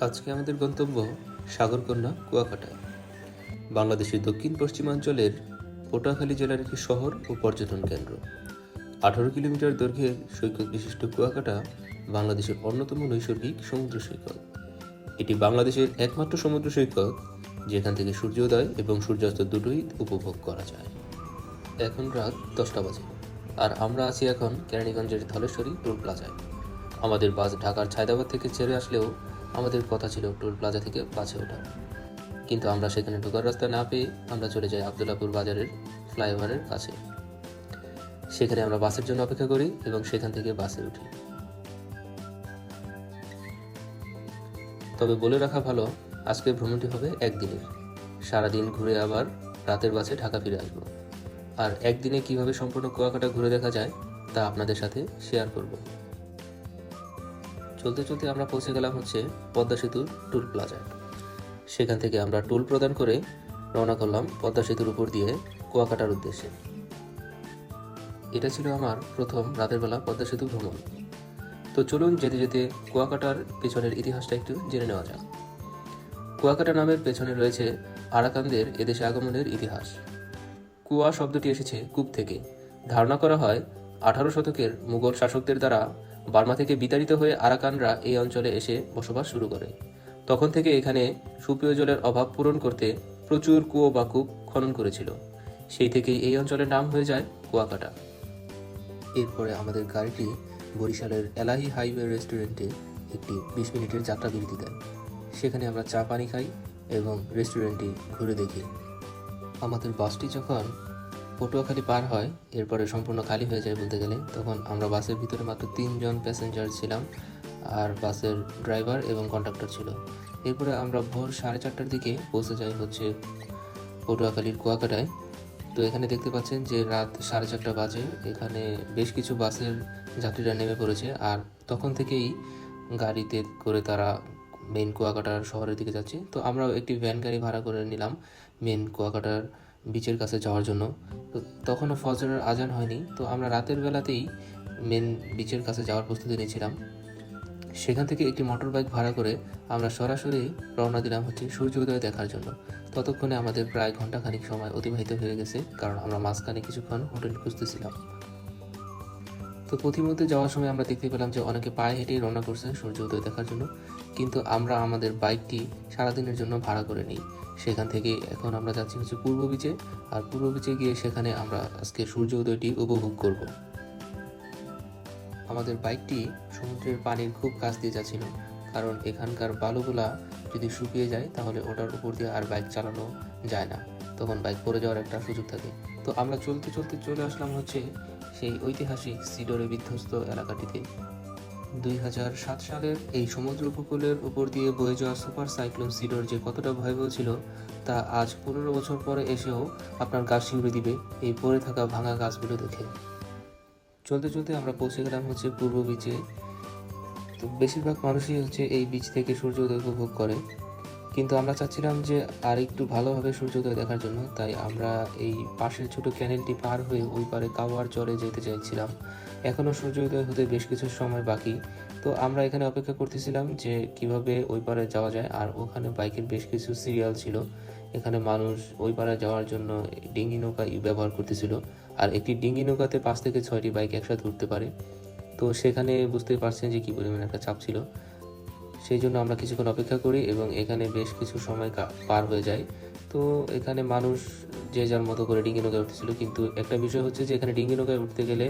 আজকে আমাদের গন্তব্য সাগরকন্যা, কুয়াকাটা। বাংলাদেশের দক্ষিণ পশ্চিমাঞ্চলের পটুয়াখালী জেলার একটি শহর ও পর্যটন কেন্দ্র। আঠারো কিলোমিটার দৈর্ঘ্যের সৈকত বিশিষ্ট কুয়াকাটা বাংলাদেশের অন্যতম নৈসর্গিক সমুদ্র সৈকত। এটি বাংলাদেশের একমাত্র সমুদ্র সৈকত, যেখান থেকে সূর্যোদয় এবং সূর্যাস্ত দুটোই উপভোগ করা যায়। এখন রাত দশটা বাজে আর আমরা আছি এখন কেরানীগঞ্জের ধলেশ্বরী টোল প্লাজায়। আমাদের বাস ঢাকার ছায়দাবাদ থেকে ছেড়ে আসলেও আমাদের কথা ছিল টোল প্লাজা থেকে বাসে ওঠা। কিন্তু আমরা সেখানে ঢোকার রাস্তা না পেয়ে আমরা চলে যাই আবদুল্লাপুর বাজারের ফ্লাইওভারের কাছে। সেখানে আমরা বাসের জন্য অপেক্ষা করি এবং সেখান থেকে বাসে উঠি। তবে বলে রাখা ভালো, আজকের ভ্রমণটি হবে একদিনের। সারাদিন ঘুরে আবার রাতের বাসে ঢাকা ফিরে আসব। আর একদিনে কীভাবে সম্পূর্ণ কুয়াকাটা ঘুরে দেখা যায় তা আপনাদের সাথে শেয়ার করব। চলতে চলতে আমরা পৌঁছে গেলাম হচ্ছে পদ্মা সেতুর টুল প্লাজায় সেখান থেকে আমরা টুল প্রদান করে রওনা করলাম পদ্মা সেতুর উপর দিয়ে কুয়াকাটার উদ্দেশ্যে। এটা ছিল আমার প্রথম রাতের বেলা পদ্মা সেতু ভ্রমণ। তো চলুন যেতে যেতে কুয়াকাটার পেছনের ইতিহাসটা একটু জেনে নেওয়া যাক। কুয়াকাটা নামের পেছনে রয়েছে আরাকানদের এদেশে আগমনের ইতিহাস। কুয়া শব্দটি এসেছে কূপ থেকে। ধারণা করা হয় আঠারো শতকের মুঘল শাসকদের দ্বারা বার্মা থেকে বিতাড়িত হয়ে আরাকানরা এই অঞ্চলে এসে বসবাস শুরু করে। তখন থেকে এখানে সুপেয় জলের অভাব পূরণ করতে প্রচুর কুয়ো বা কূপ খনন করেছিল। সেই থেকেই এই অঞ্চলের নাম হয়ে যায় কুয়াকাটা। এরপরে আমাদের গাড়িটি বরিশালের এলাহি হাইওয়ে রেস্টুরেন্টে একটি বিশ মিনিটের যাত্রা বিরতি দেয়। সেখানে আমরা চা পানি খাই এবং রেস্টুরেন্টটি ঘুরে দেখি। আমাদের বাসটি যখন পটুয়াখালী পার হয়, এরপরে সম্পূর্ণ খালি হয়ে যায় বলতে গেলে, তখন আমরা বাসের ভিতরে মাত্র তিনজন প্যাসেঞ্জার ছিলাম, আর বাসের ড্রাইভার এবং কন্ডাক্টর ছিল। এরপরে আমরা ভোর সাড়ে চারটার দিকে পৌঁছে যাই হচ্ছে পটুয়াখালীর কুয়াকাটায়। তো এখানে দেখতে পাচ্ছেন যে রাত সাড়ে চারটা বাজে, এখানে বেশ কিছু বাসের যাত্রীরা নেমে পড়েছে, আর তখন থেকেই গাড়িতে করে তারা মেন কুয়াকাটার শহরের দিকে যাচ্ছে। তো আমরাও একটি ভ্যান গাড়ি ভাড়া করে নিলাম মেন কুয়াকাটার বিচের কাছে যাওয়ার জন্য। তো তখনও ফজরের আজান হয়নি। তো আমরা রাতের বেলাতেই মেন বিচের কাছে যাওয়ার প্রস্তুতি নিয়েছিলাম। সেখান থেকে একটি মোটর বাইক ভাড়া করে আমরা সরাসরি রওনা দিলাম হচ্ছে সূর্যোদয় দেখার জন্য। ততক্ষণে আমাদের প্রায় ঘন্টাখানিক সময় অতিবাহিত হয়ে গেছে, কারণ আমরা মাঝখানে কিছুক্ষণ হোটেল খুঁজতেছিলাম। তো পথিমধ্যে যাওয়ার সময় আমরা দেখতে পেলাম যে অনেকে পায়ে হেঁটেই রওনা করছে সূর্যোদয় দেখার জন্য। কিন্তু আমরা আমাদের বাইকটি সারাদিনের জন্য ভাড়া করে নিই। সেখান থেকে এখন আমরা যাচ্ছি হচ্ছে পূর্ব বিচে আর পূর্ব বিচে গিয়ে সেখানে আমরা আজকে সূর্য উদয়টি উপভোগ করব। আমাদের বাইকটি সমুদ্রের পানির খুব কাছ দিয়ে যাচ্ছিল। কারণ এখানকার বালুগুলা যদি শুকিয়ে যায়, তাহলে ওটার উপর দিয়ে আর বাইক চালানো যায় না। তখন বাইক পড়ে যাওয়ার একটা সুযোগ থাকে। তো আমরা চলতে চলতে চলে আসলাম হচ্ছে সেই ঐতিহাসিক সিডরে বিধ্বস্ত এলাকাটিতে। দুই হাজার সাত সালের এই সমুদ্র উপকূলের উপর দিয়ে বয়ে যাওয়া সুপার সাইক্লোন সিডর যে কতটা ভয়াবহ ছিল, তা আজ পনেরো বছর পরে এসেও আপনার গাছ শিউড়ে দিবে এই পড়ে থাকা ভাঙা গাছগুলো দেখে। চলতে চলতে আমরা পৌঁছে গেলাম হচ্ছে পূর্ব বিচে তো বেশিরভাগ মানুষই হচ্ছে এই বিচ থেকে সূর্যোদয় উপভোগ করে। কিন্তু আমরা চাচ্ছিলাম যে আর একটু ভালোভাবে সূর্যোদয় দেখার জন্য, তাই আমরা এই পাশের ছোট ক্যানেলটি পার হয়ে ওই পারে কাওয়ার চরে যেতে চাইছিলাম। এখনও সূর্যোদয় হতে বেশ কিছু সময় বাকি। তো আমরা এখানে অপেক্ষা করতেছিলাম যে কীভাবে ওই পারে যাওয়া যায়, আর ওখানে বাইকের বেশ কিছু সিরিয়াল ছিল। এখানে মানুষ ওই পারে যাওয়ার জন্য ডিঙ্গি নৌকা ব্যবহার করতেছিল, আর একটি ডিঙ্গি নৌকাতে পাঁচ থেকে ছয়টি বাইক একসাথে উঠতে পারে। তো সেখানে বুঝতে পারছেন যে কী পরিমাণ একটা চাপ ছিল। সেই জন্য আমরা কিছুক্ষণ অপেক্ষা করি এবং এখানে বেশ কিছু সময় পার হয়ে যায়। তো এখানে মানুষ যে যার মতো করে ডিঙ্গি নৌকায় উঠতেছিল, কিন্তু একটা বিষয় হচ্ছে যে এখানে ডিঙ্গি নৌকায় উঠতে গেলে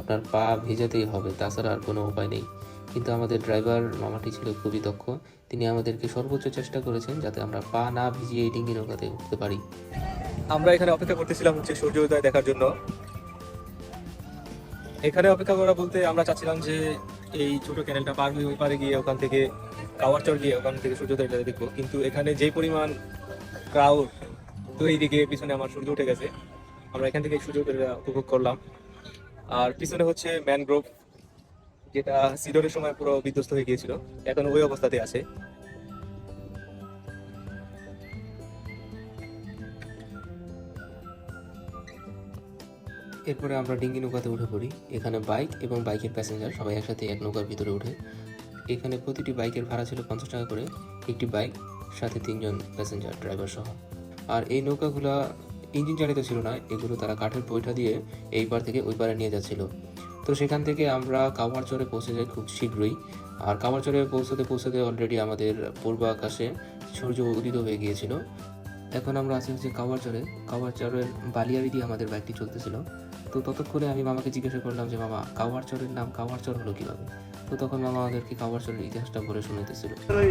আপনার পা ভেজাতেই হবে, তাছাড়া আর কোনো উপায় নেই। কিন্তু আমাদের ড্রাইভার মামাটি ছিল খুবই দক্ষ, তিনি আমাদেরকে সর্বোচ্চ চেষ্টা করেছেন যাতে আমরা পা না ভিজিয়ে এই ডিঙ্গি নৌকাতে উঠতে পারি। আমরা এখানে অপেক্ষা করতেছিলাম হচ্ছে সূর্যোদয় দেখার জন্য। এখানে অপেক্ষা করা বলতে আমরা চাচ্ছিলাম যে এই ছোট ক্যানেলটা পার হয়ে ওই পারে গিয়ে ওখান থেকে কাওয়ারচর গিয়ে ওখান থেকে সূর্যোদয়টা দেখব কিন্তু এখানে যে পরিমাণ ক্রাউড তো এইদিকে পিছনে আমার সূর্য উঠে গেছে। আমরা এখান থেকে সূর্যোদয়টা উপভোগ করলাম। আর পিছনে হচ্ছে ম্যানগ্রোভ যেটা সিডরের সময় পুরো বিধ্বস্ত হয়ে গিয়েছিল। এখন ওই অবস্থাতে আছে। এরপরে আমরা ডিঙ্গি নৌকাতে উঠে পড়ি। এখানে বাইক এবং বাইকের প্যাসেঞ্জার সবাই একসাথে এক নৌকার ভিতরে উঠে এখানে প্রতিটি বাইকের ভাড়া ছিল পঞ্চাশ টাকা করে, একটি বাইক, সাথে তিনজন প্যাসেঞ্জার ড্রাইভার সহ। আর এই নৌকাগুলো ইঞ্জিন চালিত ছিল না, এগুলো তারা কাঠের পয়ঠা দিয়ে এই পার থেকে ওই পারে নিয়ে যাচ্ছিল। তো সেখান থেকে আমরা কাওয়ারচরে পৌঁছে যাই খুব শীঘ্রই। আর কাওয়ারচরে পৌঁছতে পৌঁছতে অলরেডি আমাদের পূর্ব আকাশে সূর্য উদিত হয়ে গিয়েছিল। এখন আমরা আছি হচ্ছে কাওয়ারচরে, কাওয়ারচরের বালিয়ারি দিয়ে আমাদের বাইকটি চলতেছিল। তো ততক্ষণে আমি মামাকে জিজ্ঞাসা করলাম যে মামা কাওয়ারচরের নাম কাওয়ারচর হলো কীভাবে? তো তখন মামা আমাদেরকে কাওয়ারচরের ইতিহাসটা বলে শুনাইতেছিল। ওই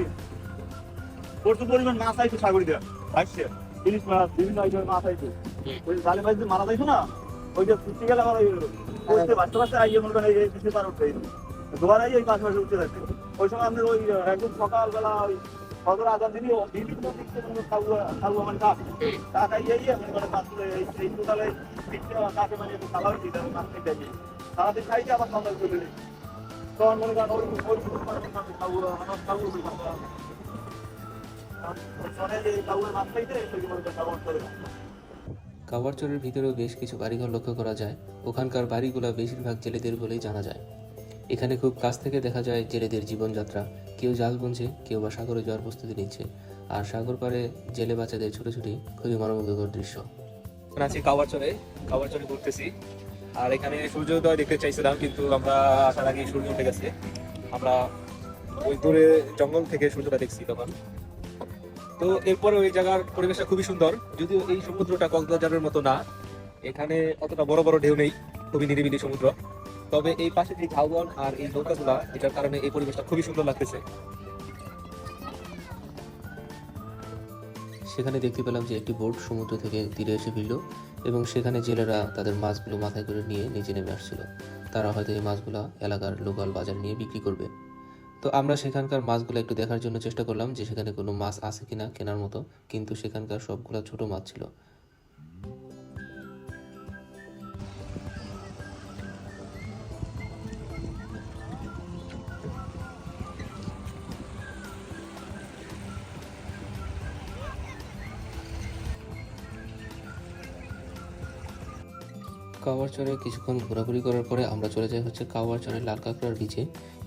প্রচুর পরিমাণ মাছ আইতো সাগরি দেওয়া আসছে ইলিশ মাছ বিভিন্ন আইটেমের মাছ আইতো ওই জালে মাছ যে মারা যাইতো না ওইটা ফুটতে গেলে আমার ওই বাঁচতে বাঁচতে আইয়ে মনে করেন এই পার উঠতে এই পাশে পাশে উঠতে ওই সময় আপনার ওই একদম সকালবেলা ওই মনে খাব মানে কাওয়ারচরের ভিতরেও বেশ কিছু বাড়িঘর লক্ষ্য করা যায়। ওখানকার বাড়িগুলো বেশিরভাগ জেলেদের বলেই জানা যায়। এখানে খুব কাছ থেকে দেখা যায় জেলেদের জীবনযাত্রা। কেউ জাল বুনছে, কেউ বা সাগরে যাওয়ার প্রস্তুতি নিচ্ছে। আর সাগর পাড়ে জেলে বাচ্চাদের ছোটাছুটি খুবই মনোমুগ্ধকর দৃশ্য। আছি কাওয়ারচরে কাওয়ারচরে ঘুরতেছি। আর এখানে সূর্যোদয় দেখতে চাইছিলাম, কিন্তু আমরা আসার আগে সূর্য উঠে গেছে। আমরা ওই দূরে জঙ্গল থেকে সূর্যটা দেখছি তখন। তো এরপরে ওই জায়গার পরিবেশটা খুবই সুন্দর। যদিও এই সমুদ্রটা কক্সবাজারের মতো না, এখানে অতটা বড় বড় ঢেউ নেই, খুবই নিরিবিলি সমুদ্র। তবে এই পাশে যে ঝাউবন আর এই নৌকাগুলা, এটার কারণে এই পরিবেশটা খুবই সুন্দর লাগতেছে। সেখানে দেখতে পেলাম যে একটি বোট সমুদ্র থেকে তীরে এসে ভিড়ল এবং সেখানে জেলেরা তাদের মাছগুলো মাথায় করে নিয়ে নিচে নেমে আসছিল। তারা হয়তো এই মাছগুলো এলাকার লোকাল বাজার নিয়ে বিক্রি করবে। তো আমরা সেখানকার মাছগুলো একটু দেখার জন্য চেষ্টা করলাম যে সেখানে কোনো মাছ আছে কিনা, কেনার মতো। কিন্তু সেখানকার সবগুলো ছোট মাছ ছিল। কাওয়ারচরে কিছুক্ষণ ঘোরাঘুরি করার পরে আমরা চলে যাই হচ্ছে কাওয়ারচরের লাল কাঁকড়ার বিচে।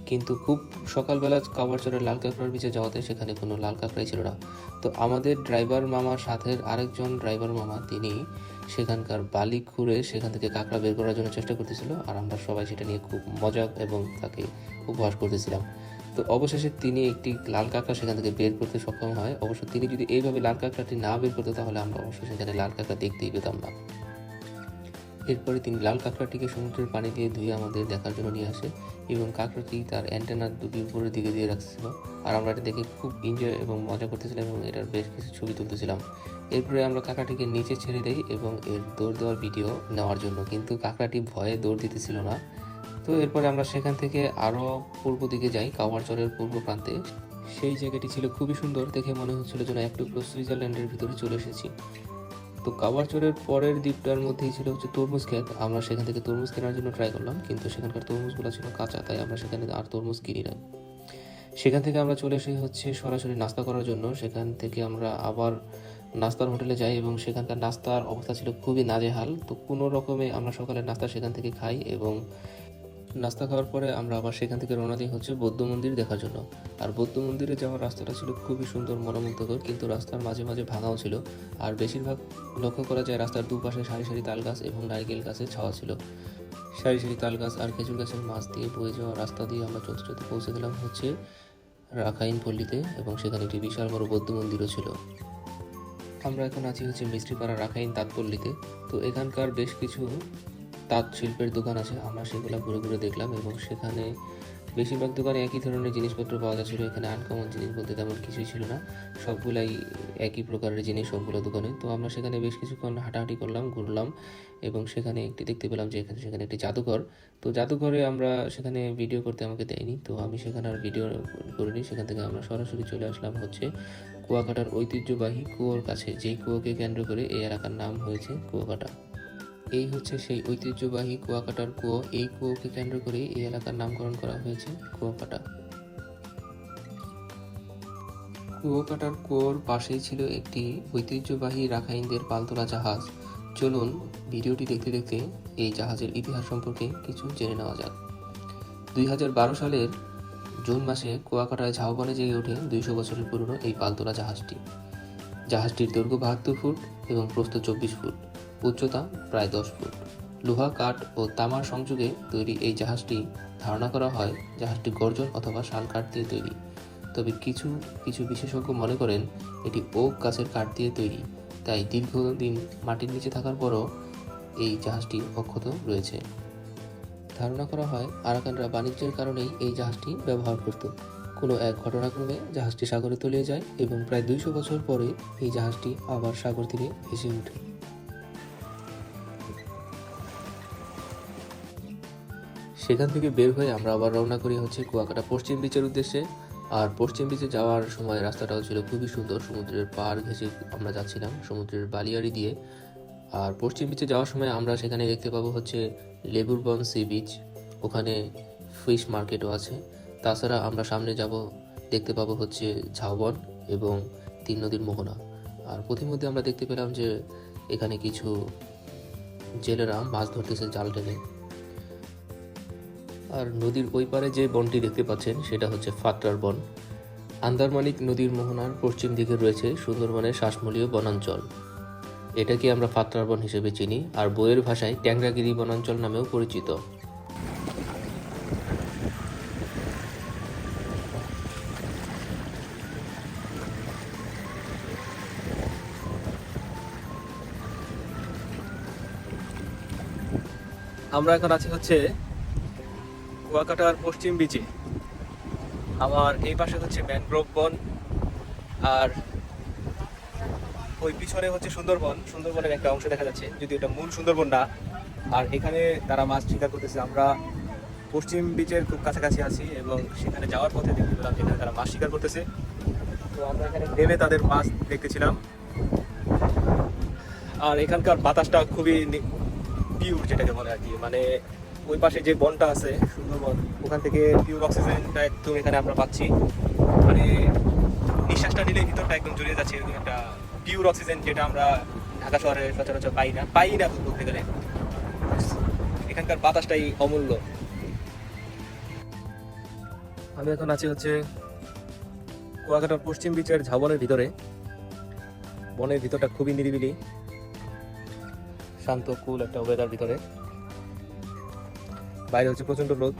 কিন্তু খুব সকালবেলা কাওয়ারচরের লাল কাঁকড়ার বিচে যাওয়াতে সেখানে কোনো লাল কাঁকড়াই ছিল না। তো আমাদের ড্রাইভার মামার সাথে আরেকজন ড্রাইভার মামা, তিনি সেখানকার বালি খুঁড়ে সেখান থেকে কাঁকড়া বের করার জন্য চেষ্টা করতেছিল আর আমরা সবাই সেটা নিয়ে খুব মজা এবং তাকে উপহাস করতেছিলাম। তো অবশেষে তিনি একটি লাল কাঁকড়া সেখান থেকে বের করতে সক্ষম হয়। অবশ্য তিনি যদি এইভাবে লাল কাঁকড়াটি না বের করতে তাহলে আমরা অবশ্যই সেখানে লাল কাঁকড়া দেখতেই পেতাম না। এরপরে তিনি লাল কাঁকড়াটিকে সমুদ্রের পানি দিয়ে ধুয়ে আমাদের দেখার জন্য নিয়ে আসে এবং কাঁকড়াটি তার অ্যান্টেনার দুটি উপরের দিকে দিয়ে রাখছিল। আর আমরা এটা দেখে খুব এনজয় এবং মজা করতেছিলাম এবং এটার বেশ কিছু ছবি তুলতেছিলাম। এরপরে আমরা কাঁকড়াটিকে নিচে ছেড়ে দেই এবং এর দৌড় দেওয়ার ভিডিও নেওয়ার জন্য। কিন্তু কাঁকড়াটি ভয়ে দৌড় দিতেছিল না। তো এরপরে আমরা সেখান থেকে আরও পূর্ব দিকে যাই কাওয়ারচরের পূর্ব প্রান্তে। সেই জায়গাটি ছিল খুবই সুন্দর। দেখে মনে হচ্ছিল যেন এক টুকরো সুইজারল্যান্ডের ভিতরে চলে এসেছি। তো কাওয়ারচরের পরের দ্বীপটার মধ্যেই ছিল হচ্ছে তরমুজ ক্ষেত। আমরা সেখান থেকে তরমুজ কেনার জন্য ট্রাই করলাম, কিন্তু সেখানকার তরমুজগুলো ছিল কাঁচা, তাই আমরা সেখানে আর তরমুজ কিনি না সেখান থেকে আমরা চলে এসে হচ্ছে সরাসরি নাস্তা করার জন্য, সেখান থেকে আমরা আবার নাস্তার হোটেলে যাই এবং সেখানকার নাস্তার অবস্থা ছিল খুবই নাজেহাল। তো কোনো রকমে আমরা সকালে নাস্তা সেখান থেকে খাই এবং নাস্তা খাওয়ার পরে আমরা আবার সেখান থেকে রওনা দিই হচ্ছে বৌদ্ধ মন্দির দেখার জন্য। আর বৌদ্ধ মন্দিরে যাওয়ার রাস্তাটা ছিল খুবই সুন্দর, মনোমুগ্ধকর, কিন্তু রাস্তার মাঝে মাঝে ভাঙাও ছিল। আর বেশিরভাগ লক্ষ্য করা যায় রাস্তার দুপাশে সারি সারি তাল গাছ এবং নারকেল গাছের ছাওয়া ছিল। সারি সারি তাল গাছ আর খেজুর গাছের মাছ দিয়ে বয়ে যাওয়া রাস্তা দিয়ে আমরা চলতে চলতে পৌঁছে গেলাম হচ্ছে রাখাইন পল্লীতে এবং সেখানে একটি বিশাল বড় বৌদ্ধ মন্দিরও ছিল। আমরা এখন আছি হচ্ছে মিস্ত্রিপাড়া রাখাইন তাঁতপল্লীতে। তো এখানকার বেশ কিছু তাঁত শিল্পের দোকান আছে, আমরা সেগুলো ঘুরে ঘুরে দেখলাম এবং সেখানে বেশিরভাগ দোকানে একই ধরনের জিনিসপত্র পাওয়া যাচ্ছিল। এখানে আনকমন জিনিস বলতে তেমন কিছুই ছিল না। সবগুলাই একই প্রকারের জিনিস সবগুলো দোকানে। তো আমরা সেখানে বেশ কিছুক্ষণ হাঁটাহাঁটি করলাম, ঘুরলাম এবং সেখানে একটি দেখতে পেলাম যে এখানে সেখানে একটি জাদুঘর। তো জাদুঘরে আমরা সেখানে ভিডিও করতে আমাকে দেয়নি। তো আমি সেখানে আর ভিডিও করিনি। সেখান থেকে আমরা সরাসরি চলে আসলাম হচ্ছে কুয়াকাটার ঐতিহ্যবাহী কুয়োর কাছে। যেই কুয়োকে কেন্দ্র করে এই এলাকার নাম হয়েছে কুয়াকাটা। এই হচ্ছে সেই ঐতিহ্যবাহী কুয়াকাটার কুয়ো। এই কুয়োকে কেন্দ্র করে এই এলাকার নামকরণ করা হয়েছে কুয়াকাটা। কুয়াকাটার কুয়োর পাশেই ছিল একটি ঐতিহ্যবাহী রাখাইনদের পালতোলা জাহাজ। চলুন ভিডিওটি দেখতে দেখতে এই জাহাজের ইতিহাস সম্পর্কে কিছু জেনে নেওয়া যাক। দুই হাজার বারো সালের জুন মাসে কুয়াকাটায় ঝাউবনে জেগে ওঠে দুইশো বছরের পুরনো এই পালতোলা জাহাজটি। জাহাজটির দৈর্ঘ্য বাহাত্তর ফুট এবং প্রস্থ চব্বিশ ফুট। উচ্চতা প্রায় দশ ফুট। লোহা, কাঠ ও তামার সংযোগে তৈরি এই জাহাজটি ধারণা করা হয় জাহাজটি গর্জন অথবা শাল কাঠ দিয়ে তৈরি। তবে কিছু কিছু বিশেষজ্ঞ মনে করেন এটি ওক গাছের কাঠ দিয়ে তৈরি। তাই দীর্ঘদিন মাটির নিচে থাকার পরও এই জাহাজটি অক্ষত রয়েছে। ধারণা করা হয় আরাকানরা বাণিজ্যের কারণেই এই জাহাজটি ব্যবহার করত। কোনো এক ঘটনাক্রমে জাহাজটি সাগরে তলিয়ে যায় এবং প্রায় দুইশো বছর পরে এই জাহাজটি আবার সাগর তীরে ভেসে ওঠে। সেখান থেকে বের হয়ে আমরা আবার রওনা করি হচ্ছে কুয়াকাটা পশ্চিম বিচের উদ্দেশ্যে। আর পশ্চিম বিচে যাওয়ার সময় রাস্তাটাও ছিল খুবই সুন্দর, সমুদ্রের পাড় ঘেঁষে আমরা যাচ্ছিলাম, সমুদ্রের বালিয়াড়ি দিয়ে। আর পশ্চিম বিচে যাওয়ার সময় আমরা সেখানে দেখতে পাবো হচ্ছে লেবুরবন সি বিচ ওখানে ফিশ মার্কেটও আছে। তাছাড়া আমরা সামনে যাব, দেখতে পাবো হচ্ছে ঝাউবন এবং তিন নদীর মোহনা। আর পথিমধ্যে আমরা দেখতে পেলাম যে এখানে কিছু জেলেরা মাছ ধরতেছে জাল টেনে। আর নদীর ওই পারে যে বনটি দেখতে পাচ্ছেন, সেটা হচ্ছে ফাতরার বন। আন্দারমানিক নদীর মোহনার পশ্চিম দিকে রয়েছে সুন্দরবনের শ্বাসমূলীয় বনাঞ্চল। এটাকে আমরা ফাতরার বন হিসেবে চিনি, আর বইয়ের ভাষায় ট্যাংরাগিরি বনাঞ্চল নামেও পরিচিত। আমরা এখন আছি হচ্ছে কুয়াকাটার পশ্চিম বিচে আমার এই পাশে হচ্ছে ম্যানগ্রোভ বন আর ওই পিছনে হচ্ছে সুন্দরবন। সুন্দরবনের একটা অংশ দেখা যাচ্ছে যদি এটা মূল সুন্দরবন না। আর এখানে তারা মাছ শিকার করতেছে। আমরা পশ্চিম বিচের খুব কাছাকাছি আছি এবং সেখানে যাওয়ার পথে দেখতে পেলাম যেখানে তারা মাছ শিকার করতেছে। তো আমরা এখানে নেমে তাদের মাছ দেখতেছিলাম। আর এখানকার বাতাসটা খুবই পিওর যেটাকে বলে আর কি। মানে ওই পাশে যে বনটা আছে, সুন্দরবন, ওখান থেকে পিওর অক্সিজেনটা একদম এখানে আমরা পাচ্ছি। মানে নিঃশ্বাসটা নিলে ভিতরটা একদম জড়িয়ে যাচ্ছে, এরকম একটা পিওর অক্সিজেন যেটা আমরা ঢাকা শহরে সচরাচর পাই না। পাই না বলতে গেলে। এখানকার বাতাসটাই অমূল্য। আমি এখন আছি হচ্ছে কুয়াকাটার পশ্চিম বিচের ঝাবনের ভিতরে। বনের ভিতরটা খুবই নিরিবিলি, শান্ত কুল একটা ওয়েদার ভিতরে। বাইরে হচ্ছে প্রচণ্ড রোদ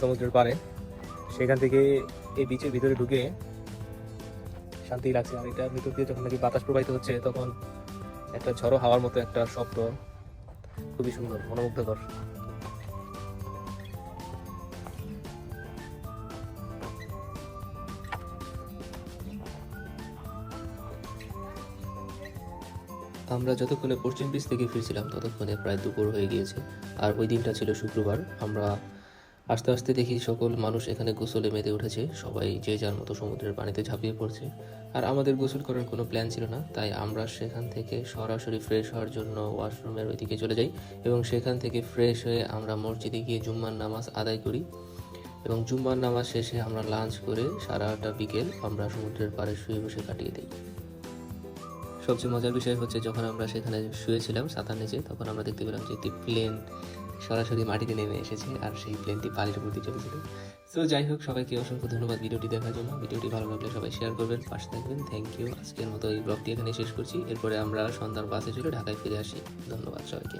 সমুদ্রের পারে সেখান থেকে এই বিচের ভিতরে ঢুকে শান্তি লাগছে আর এটার ভিতর দিয়ে যখন নাকি বাতাস প্রবাহিত হচ্ছে, তখন একটা ঝড়ো হাওয়ার মতো একটা শব্দ। খুবই সুন্দর, মনোমুগ্ধকর। আমরা যতক্ষণে পশ্চিম বিচ থেকে ফিরছিলাম, ততক্ষণে প্রায় দুপুর হয়ে গিয়েছে। আর ওই দিনটা ছিল শুক্রবার। আমরা আস্তে আস্তে দেখি সকল মানুষ এখানে গোসলে মেতে উঠেছে। সবাই যে যার মতো সমুদ্রের পানিতে ঝাঁপিয়ে পড়ছে। আর আমাদের গোসল করার কোনো প্ল্যান ছিল না, তাই আমরা সেখান থেকে সরাসরি ফ্রেশ হওয়ার জন্য ওয়াশরুমের ওইদিকে চলে যাই এবং সেখান থেকে ফ্রেশ হয়ে আমরা মসজিদে গিয়ে জুম্মার নামাজ আদায় করি এবং জুম্মার নামাজ শেষে আমরা লাঞ্চ করে সারাটা বিকেল আমরা সমুদ্রের পাড়ে শুয়ে বসে কাটিয়ে দিই। সবচেয়ে মজার বিষয় হচ্ছে যখন আমরা সেখানে শুয়েছিলাম সাঁতার নিচে, তখন আমরা দেখতে পেলাম যে একটি প্লেন সরাসরি মাটিতে নেমে এসেছে আর সেই প্লেনটি পানির উপর দিয়ে চলেছিল তো যাই হোক, সবাইকে অসংখ্য ধন্যবাদ ভিডিওটি দেখার জন্য। ভিডিওটি ভালো লাগলে সবাই শেয়ার করবেন, পাশে থাকবেন। থ্যাংক ইউ আজকের মতো এই ব্লগটি এখানে শেষ করছি। এরপরে আমরা সন্ধ্যার বাসে চলে ঢাকায় ফিরে আসি। ধন্যবাদ সবাইকে।